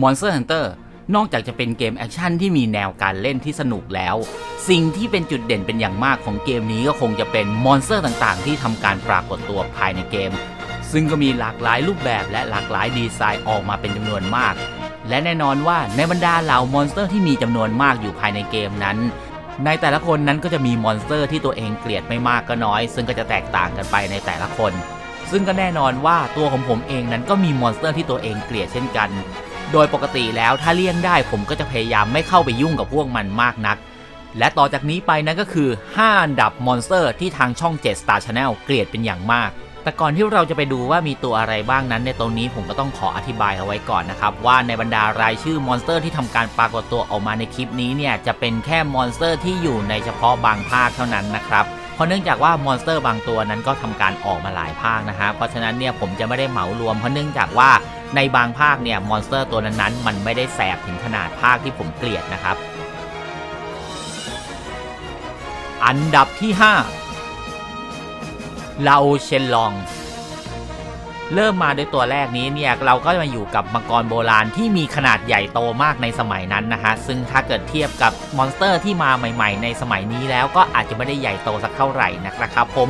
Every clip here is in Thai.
Monster Hunter นอกจากจะเป็นเกมแอคชั่นที่มีแนวการเล่นที่สนุกแล้ว สิ่งที่เป็นจุดเด่นเป็นอย่างมากของเกมนี้ก็คงจะเป็นมอนสเตอร์ต่างๆ ที่ทำการปรากฏตัวภายในเกม ซึ่งก็มีหลากหลายรูปแบบและหลากหลายดีไซน์ออกมาเป็นจำนวนมาก และแน่นอนว่าในบรรดาเหล่ามอนสเตอร์ที่มีจำนวนมากอยู่ภายในเกมนั้น ในแต่ละคนนั้นก็จะมีมอนสเตอร์ที่ตัวเองเกลียดไม่มากก็น้อย ซึ่งก็จะแตกต่างกันไปในแต่ละคน ซึ่งก็แน่นอนว่าตัวของผมเองนั้นก็มีมอนสเตอร์ที่ตัวเองเกลียดเช่นกัน โดยปกติแล้วถ้าเลี่ยงได้ผมก็จะพยายามไม่เข้าไปยุ่งกับพวกมันมากนัก และต่อจากนี้ไปนั่นก็คือ 5 อันดับมอนสเตอร์ที่ทางช่อง 7 Star Channel เกลียดเป็นอย่างมาก แต่ก่อนที่เราจะไปดูว่ามีตัวอะไรบ้างนั้นในตรงนี้ผมก็ต้องขออธิบายเอาไว้ก่อนนะครับ ว่าในบรรดารายชื่อมอนสเตอร์ที่ทำการปรากฏตัวออกมาในคลิปนี้เนี่ยจะเป็นแค่มอนสเตอร์ที่อยู่ในเฉพาะบางภาคเท่านั้นนะครับเพราะเนื่องจากว่ามอนสเตอร์บางตัวนั้นก็ทำการออกมาหลายภาคนะฮะ เพราะฉะนั้นเนี่ยผมจะไม่ได้เหมารวมเพราะเนื่องจากว่า ในบางภาคเนี่ยมอนสเตอร์ตัวนั้นๆ มันไม่ได้แสบถึงขนาดภาคที่ผมเกลียดนะครับ อันดับที่ 5 ลาโอเชนลอง เริ่มมาด้วยตัวแรกนี้เนี่ยเราก็จะมาอยู่กับมังกรโบราณที่มีขนาดใหญ่โตมากในสมัยนั้นนะฮะซึ่งถ้าเกิดเทียบกับมอนสเตอร์ที่มาใหม่ๆ ในสมัยนี้แล้วก็อาจจะไม่ได้ใหญ่โตสักเท่าไหร่นะครับผม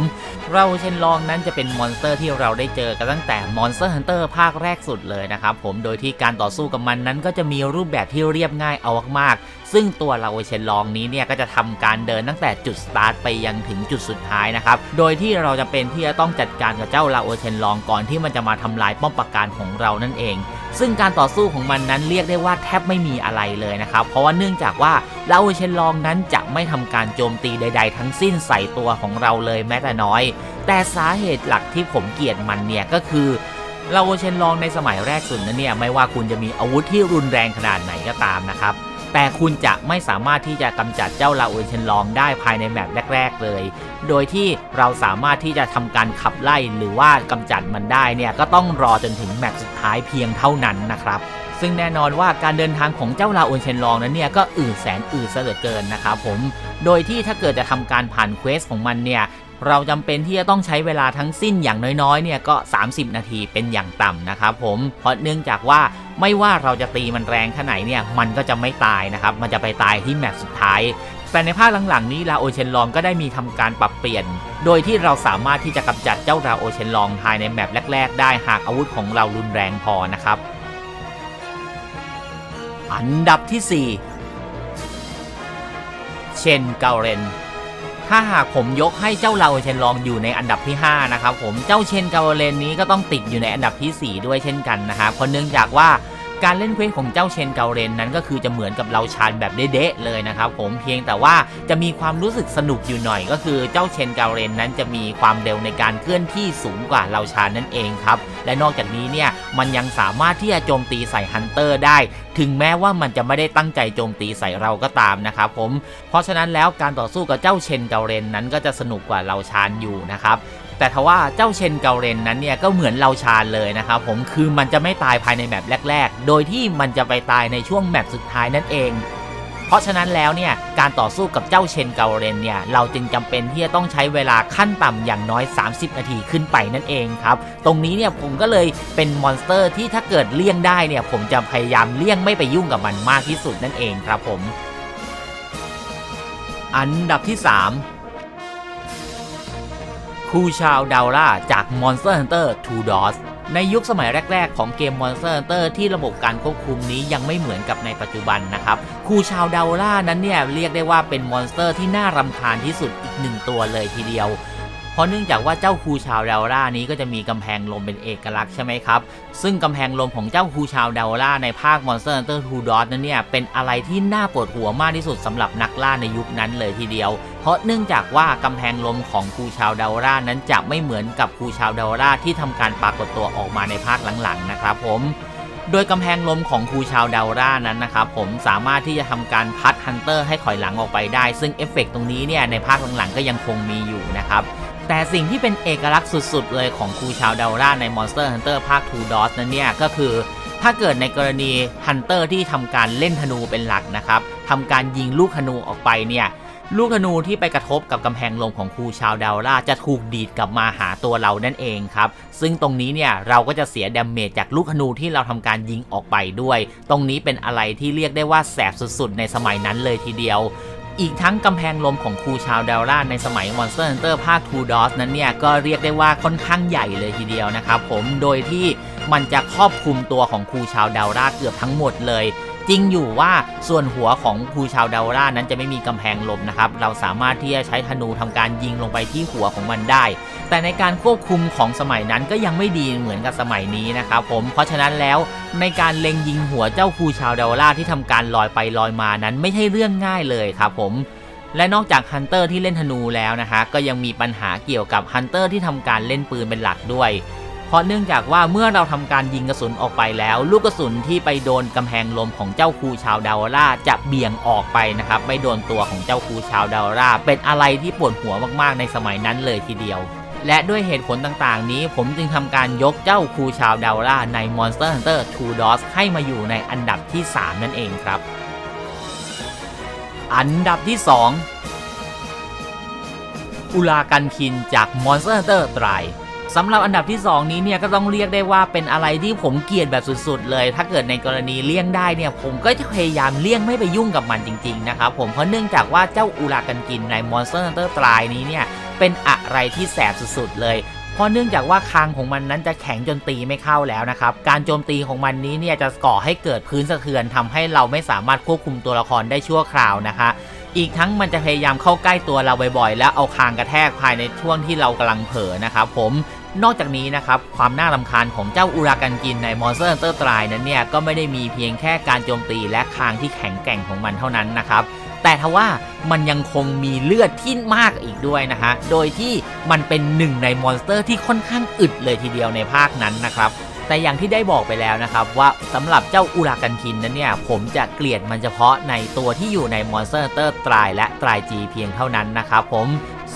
เราเชนลองนั้นจะเป็นมอนสเตอร์ที่เราได้เจอกันตั้งแต่ Monster Hunter ภาคแรกสุดเลยนะครับผมโดยที่การต่อสู้กับมันนั้นก็จะมีรูปแบบที่เรียบง่ายเอามากๆ ซึ่งตัวเราเชนลองนี้เนี่ยก็จะทำการเดินตั้งแต่จุดสตาร์ทไปยังถึงจุดสุดท้ายนะครับ โดยที่เราจะเป็นที่จะต้องจัดการกับเจ้าลาโอเชนลองก่อนที่มันจะมาทำลายป้อมปราการของเรานั่นเอง ซึ่งการต่อสู้ของมันนั้นเรียกได้ว่าแทบไม่มีอะไรเลยนะครับ เพราะว่าเนื่องจากว่าลาโอเชนลองนั้นจะไม่ทำการโจมตีใด ๆ ทั้งสิ้นใส่ตัวของเราเลยแม้แต่น้อย แต่สาเหตุหลักที่ผมเกลียดมันเนี่ยก็คือลาโอเชนลองในสมัยแรกสุดนั้นเนี่ยไม่ว่าคุณจะมีอาวุธที่รุนแรงขนาดไหนก็ตามนะครับ แต่คุณจะไม่สามารถที่จะกำจัดเจ้าลาโอเชนลองได้ภายในแมปแรก ๆ เลย โดยที่เราสามารถที่จะทำการขับไล่หรือว่ากำจัดมันได้เนี่ยก็ต้องรอจนถึงแมปสุดท้ายเพียงเท่านั้นนะครับซึ่งแน่นอนว่าการเดินทางของเจ้าลาโอนเชนลองนั้นเนี่ยก็อืดแสนอืดเหลือเกินนะครับผม โดยที่ถ้าเกิดจะทำการผ่านเควสของมันเนี่ย เราจำเป็นที่จะต้องใช้เวลาทั้งสิ้นอย่างน้อยๆ เนี่ยก็ 30 นาทีเป็นอย่างต่ำนะครับผม เพราะเนื่องจากว่าไม่ว่าเราจะตีมันแรงแค่ไหนเนี่ยมันก็จะไม่ตายนะครับ มันจะไปตายที่แมปสุดท้าย แต่ในภาคหลังๆนี้ลาโอเชนลองก็ได้มีทำการปรับเปลี่ยน โดยที่เราสามารถที่จะกำจัดเจ้าลาโอเชนลองภายในแมปแรก ๆ ได้หากอาวุธของเรารุนแรงพอนะครับ อันดับที่ 4 เชนเกาเรน ถ้าหากผมยกให้เจ้าเราเชนลองอยู่ในอันดับที่ 5 นะครับผมเจ้าเชนกาเลนนี้ก็ต้องติดอยู่ในอันดับที่ 4 ด้วยเช่นกันนะครับเพราะเนื่องจากว่า การเล่นเควสของเจ้าเชนเกาเรนนั้นก็คือจะเหมือนกับเราชานแบบเด๊ะๆเลยนะครับผมเพียงแต่ว่าจะมีความรู้สึกสนุกอยู่หน่อยก็คือเจ้าเชนเกาเรนนั้นจะมีความเร็วในการเคลื่อนที่สูงกว่าเราชานนั่นเองครับและนอกจากนี้เนี่ยมันยังสามารถที่จะโจมตีใส่ฮันเตอร์ได้ ถึงแม้ว่ามันจะไม่ได้ตั้งใจโจมตีใส่เราก็ตามนะครับผมเพราะฉะนั้นแล้วการต่อสู้กับเจ้าเชนเกาเรนนั้นก็จะสนุกกว่าเราชานอยู่นะครับ แต่ทว่าเจ้าเชนเกาเรนนั้นเนี่ยก็เหมือนเราชาญเลยนะครับผมคือมันจะไม่ตายภายในแมปแรก ๆ โดยที่มันจะไปตายในช่วงแมปสุดท้ายนั่นเอง เพราะฉะนั้นแล้วเนี่ยการต่อสู้กับเจ้าเชนเกาเรนเนี่ยเราจึงจำเป็นที่จะต้องใช้เวลาขั้นต่ำอย่างน้อย 30 นาทีขึ้นไปนั่นเองครับตรงนี้เนี่ยผมก็เลยเป็นมอนสเตอร์ที่ถ้าเกิดเลี่ยงได้เนี่ยผมจะพยายามเลี่ยงไม่ไปยุ่งกับมันมากที่สุดนั่นเองครับผม อันดับที่ 3 คูชาวดาวล่าจาก Monster Hunter 2 DOS ในยุคสมัยแรก ๆ ของเกม Monster Hunter ที่ระบบการควบคุมนี้ยังไม่เหมือนกับในปัจจุบันนะครับคูชาวดาวล่านั้นเนี่ยเรียกได้ว่าเป็นมอนสเตอร์ที่น่ารำคาญที่สุดอีกหนึ่งตัวเลยทีเดียว เพราะเนื่องจากว่าเจ้าคูชาวดาวล่านี้ก็จะมีกำแพงลมเป็นเอกลักษณ์ใช่ไหมครับ ซึ่งกำแพงลมของเจ้าคูชาวดาวล่าในภาค Monster Hunter 2 DOS นั้นเนี่ยเป็นอะไรที่น่าปวดหัวมากที่สุดสำหรับนักล่าในยุคนั้นเลยทีเดียว เพราะเนื่องจากว่ากำแพงลมของคูชาวดาวล่านั้นจะไม่เหมือนกับคูชาวดาวล่าที่ทำการปรากฏตัวออกมาในภาคหลังๆนะครับผมโดยกำแพงลมของคูชาวดาวร่านั้นนะครับผมสามารถที่จะทำการพัดฮันเตอร์ให้ถอยหลังออกไปได้ ซึ่งเอฟเฟกต์ตรงนี้เนี่ยในภาคหลังๆก็ยังคงมีอยู่นะครับ แต่สิ่งที่เป็นเอกลักษณ์สุดๆ เลยของครูชาวดาวร่าใน Monster Hunter ภาค 2 DOS นั้นเนี่ยก็คือ ถ้าเกิดในกรณีฮันเตอร์ที่ทำการเล่นธนูเป็นหลักนะครับทำการยิงลูกธนูออกไปเนี่ยลูกธนูที่ไปกระทบกับกำแพงลมของครูชาวดาวราจะถูกดีดกลับมาหาตัวเรานั่นเองครับ ซึ่งตรงนี้เนี่ยเราก็จะเสียดาเมจจากลูกธนูที่เราทำการยิงออกไปด้วย ตรงนี้เป็นอะไรที่เรียกได้ว่าแสบสุดๆ ในสมัยนั้นเลยทีเดียว อีกทั้งกำแพงลมของครูชาวดาวราในสมัย Monster Hunter ภาค Two d o s นั้นเนี่ย ก็เรียกได้ว่าค่อนข้างใหญ่เลยทีเดียวนะครับผมโดยที่มันจะครอบคลุมตัวของครูชาวดาวราเกือบทั้งหมดเลย จริงอยู่ว่าส่วนหัวของครูชาวดาวรานั้นจะไม่มีกำแพงลมนะครับ เราสามารถที่จะใช้ธนูทำการยิงลงไปที่หัวของมันได้ แต่ในการควบคุมของสมัยนั้นก็ยังไม่ดีเหมือนกับสมัยนี้นะครับผมเพราะฉะนั้นแล้วในการเล็งยิงหัวเจ้าครูชาวดาวราที่ทำการลอยไปลอยมานั้นไม่ใช่เรื่องง่ายเลยครับผมและนอกจากฮันเตอร์ที่เล่นธนูแล้วนะฮะก็ยังมีปัญหาเกี่ยวกับฮันเตอร์ที่ทำการเล่นปืนเป็นหลักด้วย เพราะเนื่องจากว่าเมื่อเราทำการยิงกระสุนออกไปแล้ว ลูกกระสุนที่ไปโดนกำแพงลมของเจ้าครูชาวดาวราจะเบี่ยงออกไปนะครับไม่โดนตัวของเจ้าครูชาวดาวราเป็นอะไรที่ปวดหัวมากๆในสมัยนั้นเลยทีเดียวและด้วยเหตุผลต่างๆ นี้ผมจึงทำการยกเจ้าครูชาวดาวราใน Monster Hunter 2 d o s ให้มาอยู่ในอันดับที่ 3 นั่นเองครับ อันดับที่ 2 อุลากันคินจาก Monster Hunter ไตร สำหรับอันดับที่ 2 นี้เนี่ยก็ต้องเรียกได้ว่าเป็นอะไรที่ผมเกลียดแบบสุดๆ เลย ถ้าเกิดในกรณีเลี่ยงได้เนี่ยผมก็จะพยายามเลี่ยงไม่ไปยุ่งกับมันจริงๆนะครับผมเพราะเนื่องจากว่าเจ้าอุลากันกินใน Monster Hunter ตรนี้เนี่ยเป็นอะไรที่แสบสุดๆ เลยเพราะเนื่องจากว่าคางของมันนั้นจะแข็งจนตีไม่เข้าแล้วนะครับ การโจมตีของมันนี้เนี่ยจะก่อให้เกิดพื้นสะเทือนทำให้เราไม่สามารถควบคุมตัวละครได้ชั่วคราวนะคะ อีกทั้งมันจะพยายามเข้าใกล้ตัวเราบ่อยๆ แล้วเอาคางกระแทกภายในช่วงที่เรากำลังเผลอนะครับผม นอกจากนี้นะครับความน่ารำคาญของเจ้าอุรากันกินใน Monster Hunter ตรายนั้นเนี่ยก็ไม่ได้มีเพียงแค่การโจมตีและคางที่แข็งแกร่งของมันเท่านั้นนะครับแต่ทว่ามันยังคงมีเลือดที่มากอีกด้วยนะฮะ โดยที่มันเป็นหนึ่งในมอนสเตอร์ที่ค่อนข้างอึดเลยทีเดียวในภาคนั้นนะครับ แต่อย่างที่ได้บอกไปแล้วนะครับ ว่าสำหรับเจ้าอุรากันคินนั้นเนี่ย ผมจะเกลียดมันเฉพาะในตัวที่อยู่ใน Monster Hunter ตรายและตรายจีเพียงเท่านั้นนะครับผม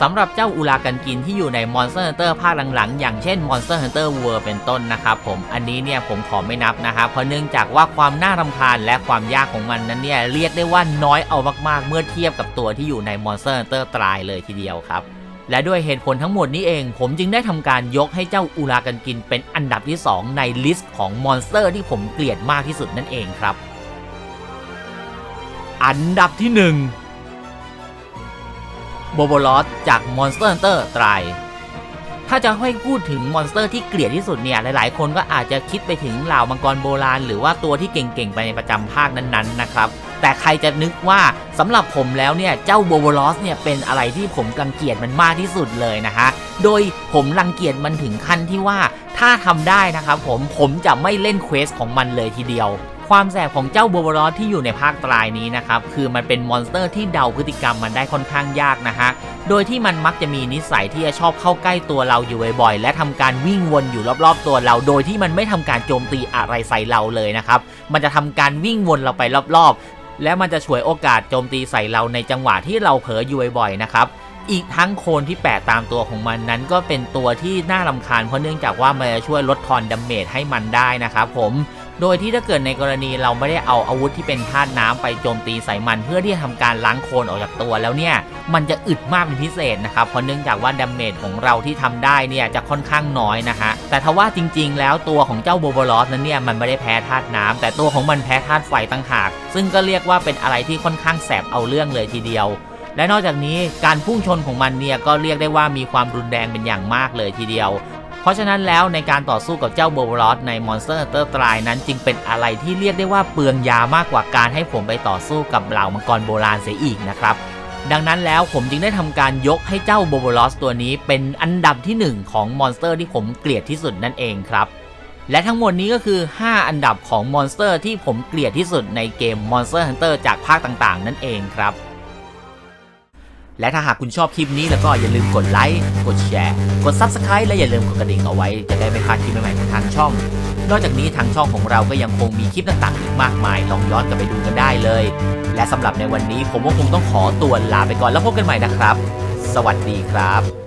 สำหรับเจ้าอุรากันกินที่อยู่ใน Monster Hunter ภาคหลังๆ อย่างเช่น Monster Hunter World เป็นต้นนะครับผมอันนี้เนี่ยผมขอไม่นับนะครับเพราะเนื่องจากว่าความน่ารำคาญและความยากของมันนั้นเนี่ยเรียกได้ว่าน้อยเอามากๆ เมื่อเทียบกับตัวที่อยู่ใน Monster Hunter ตรายเลยทีเดียวครับและด้วยเหตุผลทั้งหมดนี้เอง ผมจึงได้ทำการยกให้เจ้าอุรากันกินเป็นอันดับที่ 2 ในลิสต์ของมอนสเตอร์ที่ผมเกลียดมากที่สุดนั่นเองครับ อันดับที่ 1 โบโบลอสจาก Monster Hunter ไตรถ้าจะให้พูดถึงมอนสเตอร์ที่เกลียดที่สุดเนี่ย หลายๆ คนก็อาจจะคิดไปถึงเหล่ามังกรโบราณ หรือว่าตัวที่เก่ง ๆ ไปในประจำภาคนั้น ๆ นะครับ แต่ใครจะนึกว่าสำหรับผมแล้วเนี่ย เจ้าโบโบลอสเนี่ยเป็นอะไรที่ผมรังเกียจมันมากที่สุดเลยนะฮะ โดยผมรังเกียจมันถึงขั้นที่ว่าถ้าทำได้นะครับผมผมจะไม่เล่นเควสของมันเลยทีเดียว ความแสบของเจ้าโบโบลอสที่อยู่ในภาคตรายนี้นะครับ คือมันเป็นมอนสเตอร์ที่เดาพฤติกรรมมันได้ค่อนข้างยากนะฮะ โดยที่มันมักจะมีนิสัยที่จะชอบเข้าใกล้ตัวเราอยู่บ่อยๆ และทำการวิ่งวนอยู่รอบๆ ตัวเรา โดยที่มันไม่ทำการโจมตีอะไรใส่เราเลยนะครับ มันจะทำการวิ่งวนเราไปรอบๆ และมันจะฉวยโอกาสโจมตีใส่เราในจังหวะที่เราเผลออยู่บ่อยๆ นะครับอีกทั้งโคนที่แปะตามตัวของมันนั้นก็เป็นตัวที่น่ารำคาญเพราะเนื่องจากว่ามันจะช่วยลดทอนดาเมจให้มันได้นะครับผม โดยที่ถ้าเกิดในกรณีเราไม่ได้เอาอาวุธที่เป็นธาตุน้ำไปโจมตีใส่มัน เพื่อที่จะทำการล้างโคลนออกจากตัวแล้วเนี่ยมันจะอึดมากเป็นพิเศษนะครับเพราะเนื่องจากว่าดาเมจของเราที่ทำได้เนี่ยจะค่อนข้างน้อยนะฮะแต่ทว่าจริง ๆ แล้วตัวของเจ้าโบโบลอสนั้นเนี่ยมันไม่ได้แพ้ธาตุน้ำแต่ตัวของมันแพ้ธาตุไฟตั้งหาก ซึ่งก็เรียกว่าเป็นอะไรที่ค่อนข้างแสบเอาเรื่องเลยทีเดียวและนอกจากนี้การพุ่งชนของมันเนี่ยก็เรียกได้ว่ามีความรุนแรงเป็นอย่างมากเลยทีเดียว เพราะฉะนั้นแล้วในการต่อสู้กับเจ้าโบว์ลอสใน Monster Hunter ตรายนั้นจึงเป็นอะไรที่เรียกได้ว่าเปลืองยามากกว่าการให้ผมไปต่อสู้กับเหล่ามังกรโบราณเสียอีกนะครับดังนั้นแล้วผมจึงได้ทำการยกให้เจ้าโบว์ลอสตัวนี้เป็นอันดับที่ 1 ของมอนสเตอร์ที่ผมเกลียดที่สุดนั่นเองครับ และทั้งหมดนี้ก็คือ 5 อันดับของมอนสเตอร์ที่ผมเกลียดที่สุดในเกม Monster Hunter จากภาคต่างๆ นั่นเองครับ และถ้าหากคุณชอบคลิปนี้แล้วก็อย่าลืมกดไลค์ กดแชร์ กด Subscribe และอย่าลืมกดกระดิ่งเอาไว้ จะได้ไม่พลาดคลิปใหม่ๆของทางช่อง นอกจากนี้ทางช่องของเราก็ยังคงมีคลิปต่างๆอีกมากมาย ลองย้อนกลับไปดูกันได้เลย และสำหรับในวันนี้ผมก็คงต้องขอตัวลาไปก่อนแล้วพบกันใหม่นะครับ สวัสดีครับ